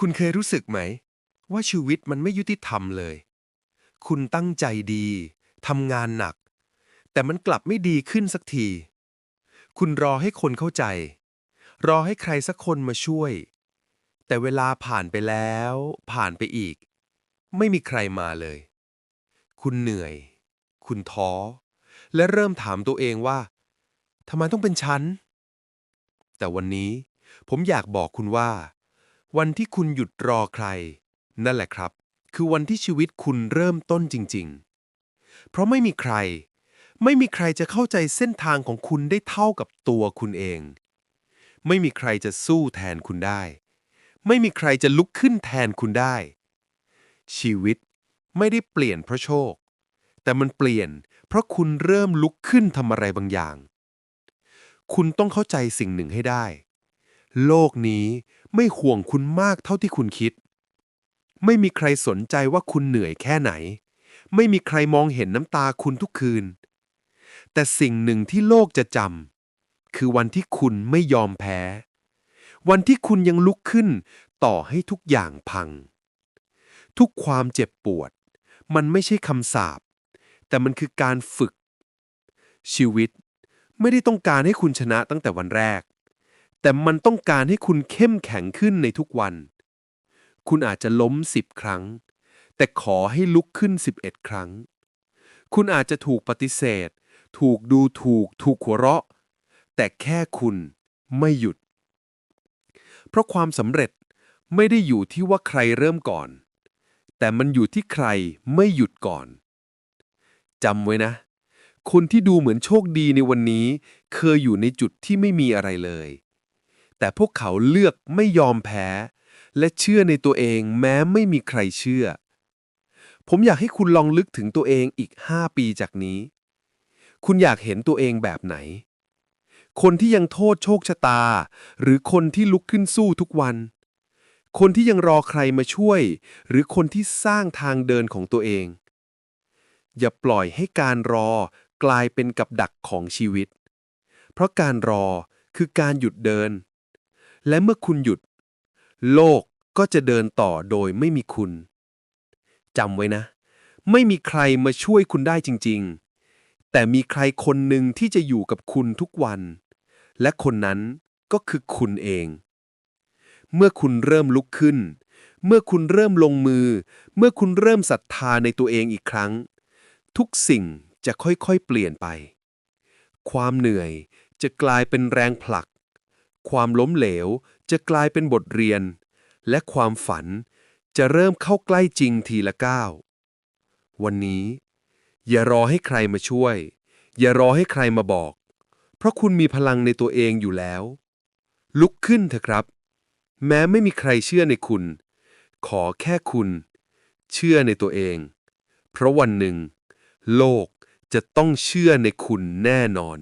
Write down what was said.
คุณเคยรู้สึกไหม ว่าชีวิตมันไม่ยุติธรรมเลย คุณตั้งใจดีทำงานหนัก แต่มันกลับไม่ดีขึ้นสักที คุณรอให้คนเข้าใจ รอให้ใครสักคนมาช่วย แต่เวลาผ่านไปแล้ว ผ่านไปอีก ไม่มีใครมาเลย คุณเหนื่อย คุณท้อ และเริ่มถามตัวเองว่าทำไมต้องเป็นฉัน แต่วันนี้ผมอยากบอกคุณว่า วันที่คุณหยุดรอใคร นั่นแหละครับ คือวันที่ชีวิตคุณเริ่มต้นจริง ๆ เพราะไม่มีใคร ไม่มีใครจะเข้าใจเส้นทางของคุณได้เท่ากับตัวคุณเอง ไม่มีใครจะสู้แทนคุณได้ ไม่มีใครจะลุกขึ้นแทนคุณได้ ชีวิตไม่ได้เปลี่ยนเพราะโชค แต่มันเปลี่ยน เพราะคุณเริ่มลุกขึ้นทำอะไรบางอย่าง คุณต้องเข้าใจสิ่งหนึ่งให้ได้ โลกนี้ ไม่ห่วงคุณมากเท่าที่คุณคิด ไม่มีใครสนใจว่าคุณเหนื่อยแค่ไหน ไม่มีใครมองเห็นน้ำตาคุณทุกคืน แต่สิ่งหนึ่งที่โลกจะจำคือวันที่คุณไม่ยอมแพ้ วันที่คุณยังลุกขึ้นต่อให้ทุกอย่างพัง ทุกความเจ็บปวด มันไม่ใช่คำสาปแต่มันคือการฝึก ชีวิตไม่ได้ต้องการให้คุณชนะตั้งแต่วันแรก แต่มันต้องการให้คุณเข้มแข็งขึ้นในทุกวัน คุณอาจจะล้มสิบครั้ง แต่ขอให้ลุกขึ้นสิบเอ็ดครั้ง คุณอาจจะถูกปฏิเสธ ถูกดูถูก ถูกหัวเราะ แต่แค่คุณไม่หยุด เพราะความสำเร็จไม่ได้อยู่ที่ว่าใครเริ่มก่อน แต่มันอยู่ที่ใครไม่หยุดก่อนจำไว้นะ คนที่ดูเหมือนโชคดีในวันนี้ เคยอยู่ในจุดที่ไม่มีอะไรเลย แต่พวกเขาเลือกไม่ยอมแพ้ และเชื่อในตัวเองแม้ไม่มีใครเชื่อ ผมอยากให้คุณลองลึกถึงตัวเองอีก 5 ปีจากนี้ คุณอยากเห็นตัวเองแบบไหน คนที่ยังโทษโชคชะตา หรือคนที่ลุกขึ้นสู้ทุกวัน คนที่ยังรอใครมาช่วย หรือคนที่สร้างทางเดินของตัวเอง อย่าปล่อยให้การรอกลายเป็นกับดักของชีวิต เพราะการรอคือการหยุดเดิน และเมื่อคุณหยุด โลกก็จะเดินต่อโดยไม่มีคุณจำไว้นะ ไม่มีใครมาช่วยคุณได้จริง ๆ แต่มีใครคนหนึ่งที่จะอยู่กับคุณทุกวัน และคนนั้นก็คือคุณเอง เมื่อคุณเริ่มลุกขึ้น เมื่อคุณเริ่มลงมือ เมื่อคุณเริ่มศรัทธาในตัวเองอีกครั้ง ทุกสิ่งจะค่อยๆเปลี่ยนไป ความเหนื่อยจะกลายเป็นแรงผลัก ความล้มเหลวจะกลายเป็นบทเรียน และความฝันจะเริ่มเข้าใกล้จริงทีละก้าว วันนี้ อย่ารอให้ใครมาช่วย อย่ารอให้ใครมาบอก เพราะคุณมีพลังในตัวเองอยู่แล้ว ลุกขึ้นเถอะครับ แม้ไม่มีใครเชื่อในคุณ ขอแค่คุณ เชื่อในตัวเอง เพราะวันหนึ่ง โลกจะต้องเชื่อในคุณแน่นอน